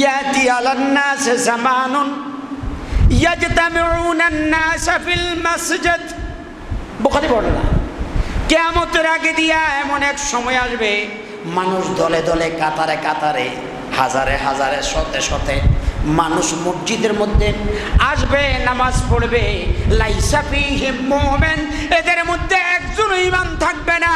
ইয়াতি আলান্নাস জামানুন ইয়াজতামিউনা আন-নাস feel মসজিদ বুখারী বর্ণনা কেয়ামতের আগে দিয়া এমন এক সময় আসবে, মানুষ দলে দলে, কাতারে কাতারে, হাজারে হাজারে, শতে শতে মানুষ মসজিদের মধ্যে আসবে, নামাজ পড়বে। লাইসাফি মোমেন, এদের মধ্যে একজন ইমান থাকবে না।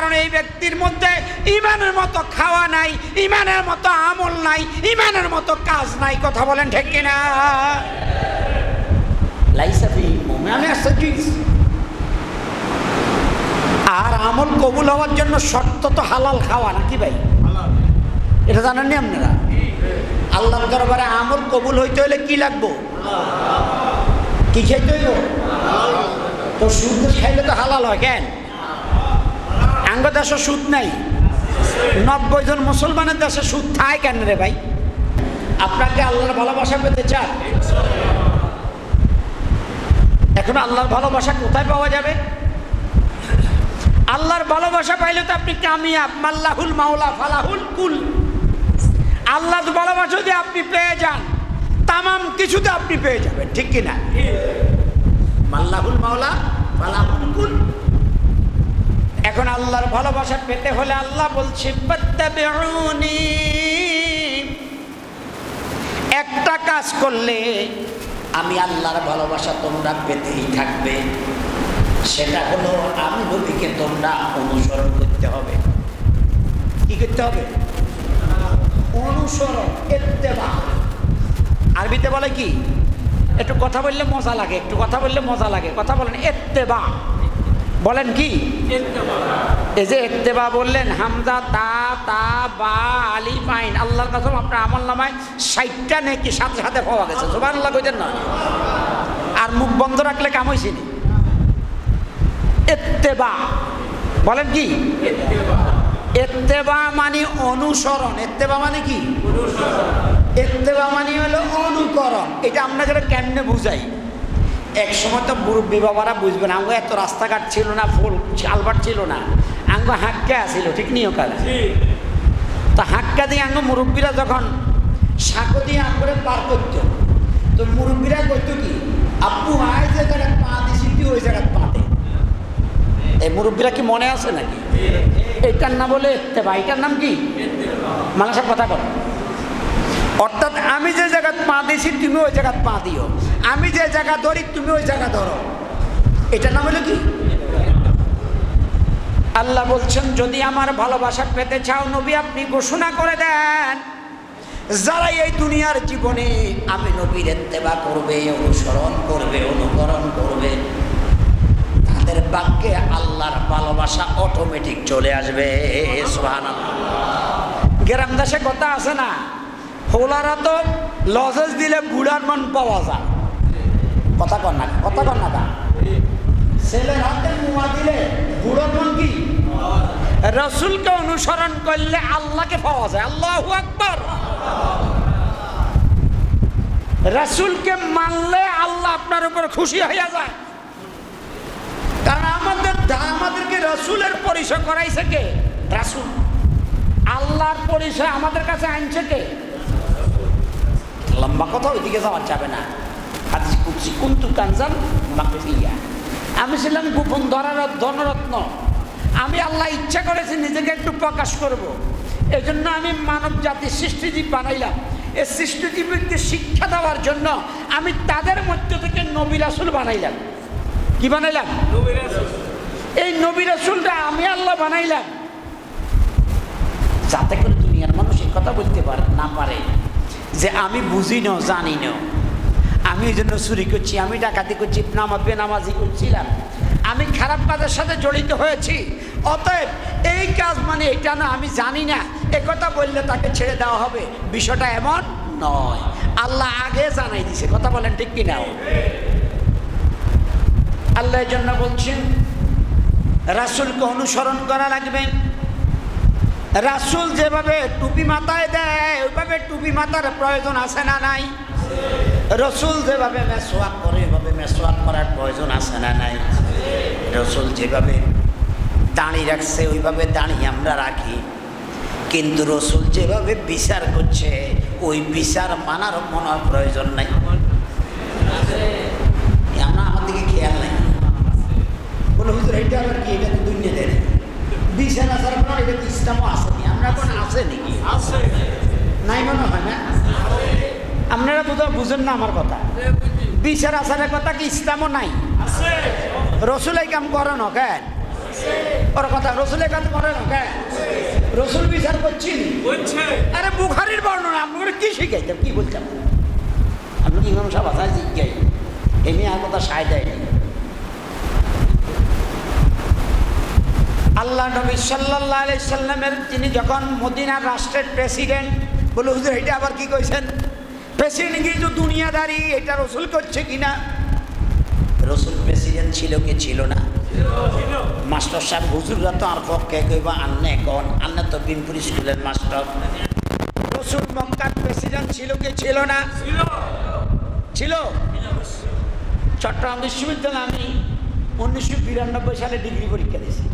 কারণ এই ব্যক্তির মধ্যে ইমানের মতো খাওয়া নাই ইমানের মতো আমল নাই ইমানের মতো কাজ নাই কথা বলেন ঠিক কিনা? আমি আশ্চর্য আর আমল কবুল হওয়ার জন্য শর্ত তো হালাল খাওয়া নাকি ভাই? এটা জানেননি আপনারা? আল্লাহর দরবারে আমল কবুল হইতে হলে কি লাগবো? কি খেতে হইব? তো সুদ খাইলে তো হালাল হয় কেন? আঙ্গ দেশে সুদ নাই। নব্বই জন মুসলমানের দেশে সুদ থায় কেন রে ভাই? আপনাকে আল্লাহর ভালোবাসা পেতে চান? এখন আল্লাহর ভালোবাসা কোথায় পাওয়া যাবে? আল্লাহর ভালোবাসা পাইলে তো আপনি কামিয়াব, মাল্লাহুল মাওলা, ফালাহুল কুল। আল্লাহর ভালোবাসা যদি আপনি পেয়ে যান, তামাম কিছুতে আপনি পেয়ে যাবেন, ঠিক কিনা? মাল্লাহুল মাওলা, ফালাহুল কুল। এখন আল্লাহর ভালোবাসা পেতে হলে আল্লাহ বলছে। একটা কাজ করলে আমি আল্লাহর ভালোবাসা তোমরা পেতেই থাকবে। সেটা হলো আমি তোমরা অনুসরণ করতে হবে। কি করতে হবে? অনুসরণ এত্তেবা আরবিতে বলে কি? একটু কথা বললে মজা লাগে, একটু কথা বললে মজা লাগে। কথা বলেন, এত্তেবা। বলেন কি? এই যে এত্তেবা বললেন হামদা তা তা, বা, আলি, মাইন। আল্লাহর কাছে আপনার আমল নামায় ষাটটা নেকি সাথে সাথে পাওয়া গেছে। সুবান আল্লাহ কইতেন না। আর মুখ বন্ধ রাখলে কাম হয়েছে নি? এত্তেবা বলেন কি? এত্তেবা মানে অনুসরণ। এত্তেবা মানে কি? এত্তেবা মানে হলো অনুকরণ। এটা যেটা কেমনে বুঝাই? এক সময় তো মুরব্বী বাবারা বুঝবে না আঙ্গ এত রাস্তাঘাট ছিল না ফুল আলবাট ছিল না আঙ্গ হাক্কা আসিল ঠিক নিও কাল তো হাক্কা দিয়ে আঙ্গ মুরব্বীরা যখন সাঁকো দিয়ে আঙ্গরে পার করত তো মুরব্বীরা করতো কি আপু আয় যে জায়গায় পা দিছি ওই জায়গায় পা দে। এই মুরব্বীরা কি মনে আছে নাকি? এটার নাম বলে এত্তেবা এটার নাম কি? মানে সব কথা কর অর্থাৎ আমি যে জায়গায় পা দিছি তুমি ওই জায়গায় পা দিও। আমি যে জায়গা ধরি, তুমি ওই জায়গা ধরো। এটা নাম হলো কি? আল্লাহ বলছেন, যদি আমার ভালোবাসা পেতে চাও নবী, আপনি ঘোষণা করে দেন, যারা এই দুনিয়ার জীবনে আমি নবীর এত্তেবা করবে, অনুসরণ করবে, অনুকরণ করবে, তাদের বাক্যে আল্লাহর ভালোবাসা অটোমেটিক চলে আসবে। গ্রাম দেশে কথা আছে না? হোলারা তো লজেস দিলে বুড়ার মন পাওয়া যায়। কথা কর না কথা কর না তা। ছেলের হাতে মুয়া দিলে মন কি? রসুলকে অনুসরণ করলে আল্লাহকে পাওয়া যায় আল্লাহ আকবর। রসুলকে মানলে আল্লাহ আপনার উপর খুশি হইয়া যায়। কারণ আমাদের আমাদেরকে রসুলের পরিচয় করাইছে কে? রাসুল। আল্লাহর পরিচয় আমাদের কাছে আনছে কে? লম্বা কথা ওইদিকে যাওয়া যাবে না। কুচি কুন্তু কাঞ্জান মাকফিয়া আমি ছিলাম গোপন ধরার ধনরত্ন। আমি আল্লাহ ইচ্ছা করেছি নিজেকে একটু প্রকাশ করব। এই জন্য আমি মানব জাতির সৃষ্টিজীব বানাইলাম। এই সৃষ্টিজীবীকে শিক্ষা দেওয়ার জন্য আমি তাদের মধ্য থেকে নবী রাসুল বানাইলাম। কি বানাইলাম? এই নবী রাসুলটা আমি আল্লাহ বানাইলাম। যাতে করে দুনিয়ার মানুষ এই কথা বলতে পারে না পারে। যে আমি বুঝি না জানি না। আমি এই জন্য চুরি করছি, আমি ডাকাতি করছি নামাজ বেনামাজি করছিলাম। আমি খারাপ কাজের সাথে জড়িত হয়েছি। অতএব এই কাজ মানে এটা না, আমি জানি না। এ কথা বললে তাকে ছেড়ে দেওয়া হবে। বিষয়টা এমন নয়। আল্লাহ আগে জানাই দিছে। কথা বলেন ঠিক কিনা? আল্লাহ জন্য বলছেন, রাসুলকে অনুসরণ করা লাগবে। রাসুল যেভাবে টুপি মাথায় দেয়, ওইভাবে টুপি মাথার প্রয়োজন আছে না নাই? রসুল যেভাবে মেসোয়াক করে ওইভাবে মেসোয়াক করার প্রয়োজন আছে না নাই? রসুল যেভাবে দাঁড়িয়ে রাখছে ওইভাবে দাঁড়িয়ে আমরা রাখি। কিন্তু রসুল যেভাবে বিচার করছে ওই বিচার মানার মনে প্রয়োজন নাই। আমরা আমার দিকে খেয়াল নাই। বলে হুজুর এটা আবার কি? এটা তো দুনিয়া দেয় বিচার আসার পর এটা তো ইসলামও আসেনি। আমরা এখন আসে নাকি নাই মনে হয় না? আপনারা বোধহয় বুঝেন না আমার কথা। বিচার আসারের কথা কি ইসলামও নাই? রসুল এই কাম করে না কেন? ওর কথা রসুল এই কাম করে না কেন? রসুল বিচার করছি। আরে বুখারির বর্ণনা আপনাকে কি শিখাইতাম কি বলতাম আপনি কি সাহেব আসায় জিজ্ঞাই এমনি আর কথা সায় দেয়নি আল্লাহ নবী সাল্লাহ আলি সাল্লামের তিনি যখন মদিনার রাষ্ট্রের প্রেসিডেন্ট বলে হুজুর এটা আবার কি কইছেন? প্রেসিডেন্ট কিন্তু দুনিয়াদারি এটা রসুল করছে কিনা? রসুল প্রেসিডেন্ট ছিল কি ছিল না? মাস্টার সাহেব হুজুররা তো আর পক্ষে কইবা আন্নে কন? আন্নে তো বিনপুরি স্কুলের মাস্টার। রসুল মক্কার প্রেসিডেন্ট ছিল কি ছিল না? ছিল। চট্টগ্রাম বিশ্ববিদ্যালয়ে আমি উনিশশো বিরানব্বই সালে ডিগ্রি পরীক্ষা দিয়েছি।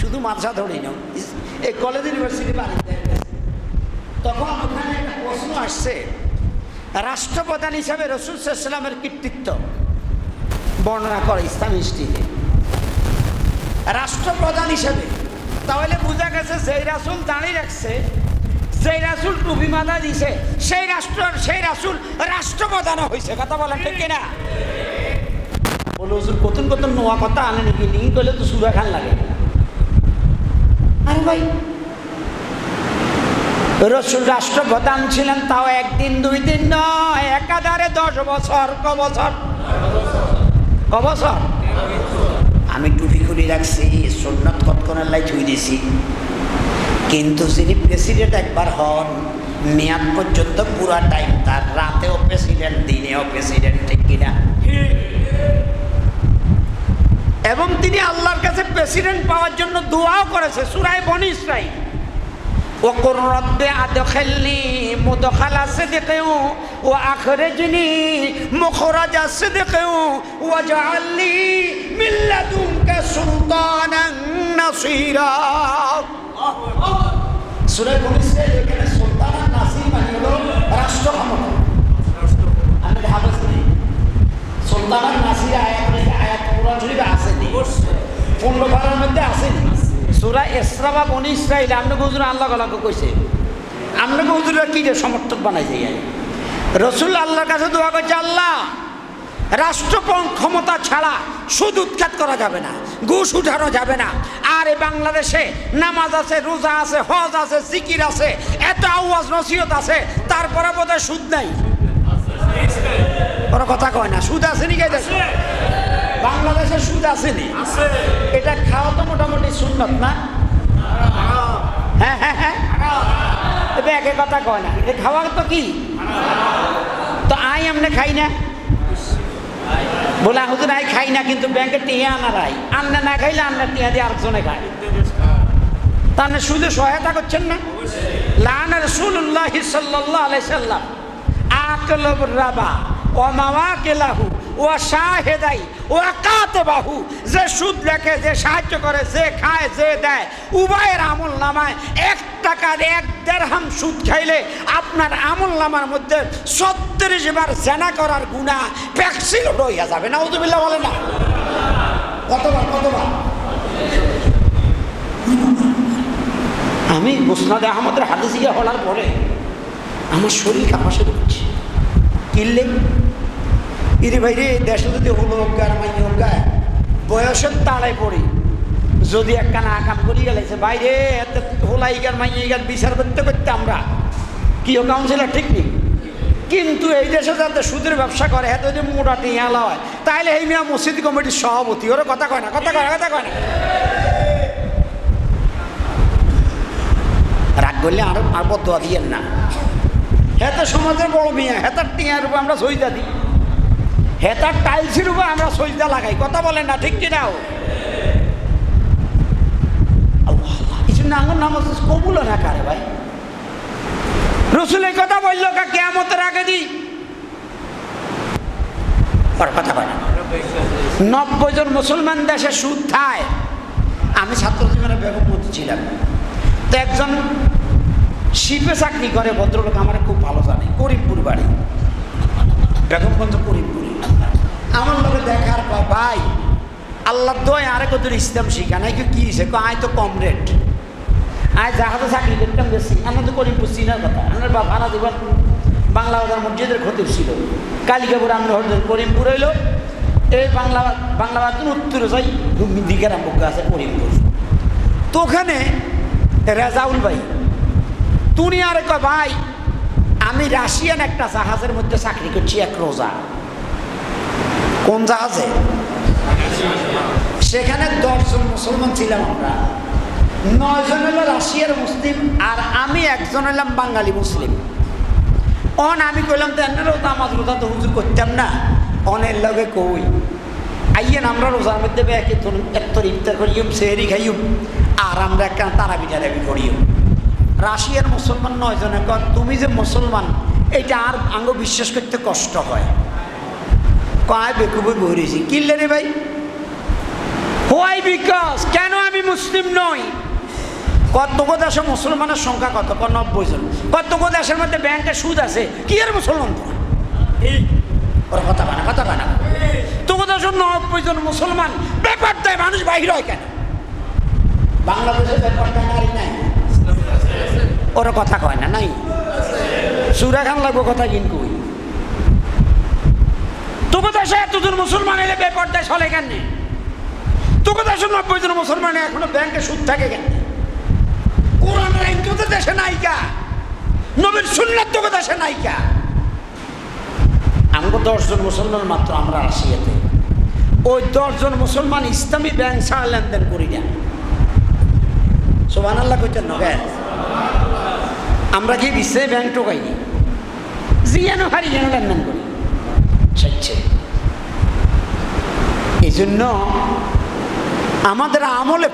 শুধু মাদ্রাসা ধরেই নাও এই কলেজ ইউনিভার্সিটি বাড়িতে। তখন ওখানে একটা প্রশ্ন আসছে রাষ্ট্রপ্রধান হিসাবে রসুল সাল্লামের কৃতিত্ব বর্ণনা করে ইসলাম হিস্ট্রিতে রাষ্ট্রপ্রধান হিসেবে, তাহলে বোঝা গেছে যেই রাসুল দাঁড়িয়ে রাখছে, যেই রাসুল টুপি মাথা দিছে, সেই রাষ্ট্র, সেই রাসুল রাষ্ট্রপ্রধানও হয়েছে কথা বলা ঠিক কিনা? বলে, হুজুর, কতন কতন নোয়া কথা আনে নাকি নি করলে তো সুরা খান লাগে। আরে ভাই রসুল রাষ্ট্রপ্রধান ছিলেন, তাও একদিন, দুই দিন নয়, একাধারে দশ বছর, ক বছর? ক বছর? আমি টুপি খুলি রাখছি সোননাথ কটকনের লাই ধুই দিছি কিন্তু যিনি প্রেসিডেন্ট একবার হন, মেয়াদ পর্যন্ত পুরা টাইম তার রাতেও প্রেসিডেন্ট, দিনেও প্রেসিডেন্ট, ঠিক কিনা? এবং তিনি আল্লাহর কাছে প্রেসিডেন্ট পাওয়ার জন্য দোয়াও করেছে, সুরায় বনি ইসরাইল। وقل رب أدخلني مدخل صدق وأخرجني مخرج صدق واجعل لي من لدنك سلطانا نصيرا সুরে বলেছে এখানে সুলতান আর নাসির মানে হলো রাষ্ট্র ক্ষমতা আমি হাফেজ নেই সুলতান আর নাসির আয়াত রেখে আয়াত কোরআন শরীফে আসেনি পনেরো বারের মধ্যে আসেনি সুরা এসরা বা বনি ইসরাইল আপনাকে হুজুর আল্লাহ গলাকে কইছে। আপনাকে হুজুরা কি রে সমর্থক বানাই যাই রসুল আল্লাহর কাছে দোয়া করছে, আল্লাহ রাষ্ট্র ক্ষমতা ছাড়া সুদ উৎখাত করা যাবে না, ঘুষ উঠানো যাবে না। আর এই বাংলাদেশে নামাজ আছে, রোজা আছে, হজ আছে, জিকির আছে, এত আওয়াজ, নসিহত আছে, তারপরে বোধহয় সুদ নাই। ওরা কথা কয় না, সুদ আছে নি কে বাংলাদেশে সুদ আসেনি। এটা খাওয়া তো মোটামুটি সুন্নত না? হ্যাঁ হ্যাঁ হ্যাঁ। এটা একে কথা কয় না। খাওয়া তো কি? তো আই আমরা খাই না। বলে হুজুর আই খাই না কিন্তু ব্যাংকে টিয়া আনার আই। আন্না না খাইলে আন্না টিয়া দিয়ে আরেকজনে খায়। তাহলে শুধু সহায়তা করছেন না? লান রসুল্লাহ সাল্লাহ আলাই সাল্লাম। আকলব রাবা ও কেলাহু ও শাহেদাই ও কাতে বাহু যে সুদ লেখে, যে সাহায্য করে, যে খায়, যে দেয় উভয়ের আমল নামায় এক টাকার এক দেড়হাম সুদ খাইলে আপনার আমল নামার মধ্যে ছত্রিশ বার জেনা করার গুণা ভ্যাকসিন রইয়া যাবে। না উদুবিল্লা বলে না? কতবার কতবার? আমি মুসনাদে আহমদের হাদিস গিয়ে হলার পরে আমার শরীর কাঁপা শুরু করছে। কিনলে ইরে ভাই রে দেশে যদি হলো অজ্ঞার মাই অজ্ঞায় বয়সের তাড়ায় পড়ি, যদি একখানা আকাম করি গেলেছে বাইরে এত হোলাই গার মাই গান, বিচার করতে করতে আমরা কি কাউন্সিলার ঠিক নেই? কিন্তু এই দেশে যাতে সুদের ব্যবসা করে, এত যদি মোটা টিয়ালা হয় তাহলে এই মিয়া মসজিদ কমিটির সভাপতি, ওরা কথা কয় না, কথা কয় না, কথা কয় না। রাগ করলে আর আর বদোয়া দিয়েন না। হেতে সমাজের বড় মিয়া, হেতার টিয়ার উপর আমরা সইদা দিই। হেতার টাইলসের উপর আমরা সইদা লাগাই। কথা বলেন না, ঠিক কিনাও না আঙুর নামাজ কবুল না কারে ভাই। রসুল এই কথা বলল, কা কেয়ামতের আগে ওর কথা কয় নব্বই জন মুসলমান দেশে সুদ খায়। আমি ছাত্র জীবনে বেগম ছিলাম। তো একজন শিপে চাকরি করে, ভদ্রলোক আমার খুব ভালো জানে, করিমপুর বাড়ি। বেগমগঞ্জ করিমপুরে আমার লোকে দেখার পর ভাই আল্লাহ দোয় আরে কত ইসলাম শিখা? নাই কি হিসেবে আয় তো কম রেট আয় জাহাজে চাকরি করতাম গেছি আমরা তো করিমপুর চিনার কথা। আমার বাবা দেবার বাংলা বাজার মসজিদের খতিব ছিল। কালিকাপুর আমরা করিমপুর হইল। এই বাংলা বাংলা বাজার উত্তরে যাই দিঘার আমবুক আছে করিমপুর। তো ওখানে রেজাউল ভাই তুমি আরে কয়, ভাই আমি রাশিয়ান একটা জাহাজের মধ্যে চাকরি করছি, এক রোজা। কোন জাহাজে? সেখানে দশজন মুসলমান ছিলাম আমরা। নয়জন হলো রাশিয়ার মুসলিম, আর আমি একজন হলাম বাঙালি মুসলিম। অন, আমি কইলাম তো এনারও তো আমার রোজা তো হুজুর করতাম না। অনের লগে কই, আইয়েন, আমরা রোজার মধ্যে এক এত্তর ইফতার করিম সেহরি খাইম আর আমরা একটা তারা বিটারাবি করিও রাশিয়ার মুসলমান নয়জনে কর তুমি যে মুসলমান এটা আর আঙ্গ বিশ্বাস করতে কষ্ট হয়। কয় বেকুবে বহিরেছি। কিনলে রে ভাই? হোয়াই বিকজ কেন আমি মুসলিম নই? কত দেশে মুসলমানের সংখ্যা কত? ক নব্বই জন। কত দেশের মধ্যে ব্যাংকে সুদ আছে? কি আর মুসলমান? তো ওরা কথা কানা কথা কানা তোকে দেশের নব্বই জন মুসলমান ব্যাপার দেয় মানুষ বাহির হয় কেন? বাংলাদেশের ব্যাপারটা নারী নাই। ওরা কথা কয় না, নাই? সুরা খান লাগবো কথা কিন্তু তোকে দেশে এতজন মুসলমান এলে বেপর্দায় চলে কেন তোকে দেশে নব্বই জন মুসলমান এখনও ব্যাংকে সুদ থাকে কেন কোরআন আইন তোদের দেশে নাইকা নবীর সুন্নাত তোকে দেশে নাইকা আমরা দশজন মুসলমান মাত্র আমরা রাশিয়াতে ওই দশজন মুসলমান ইসলামী ব্যাংক ছাড়া লেনদেন করি না। সোবান আল্লাহ কইতেন না ব্যাংক আমরা কি বিশ্বে ব্যাংক টোকাইনি যেন হারি যেন লেনদেন করি। স্বেচ্ছে এই জন্য আমাদের আমলে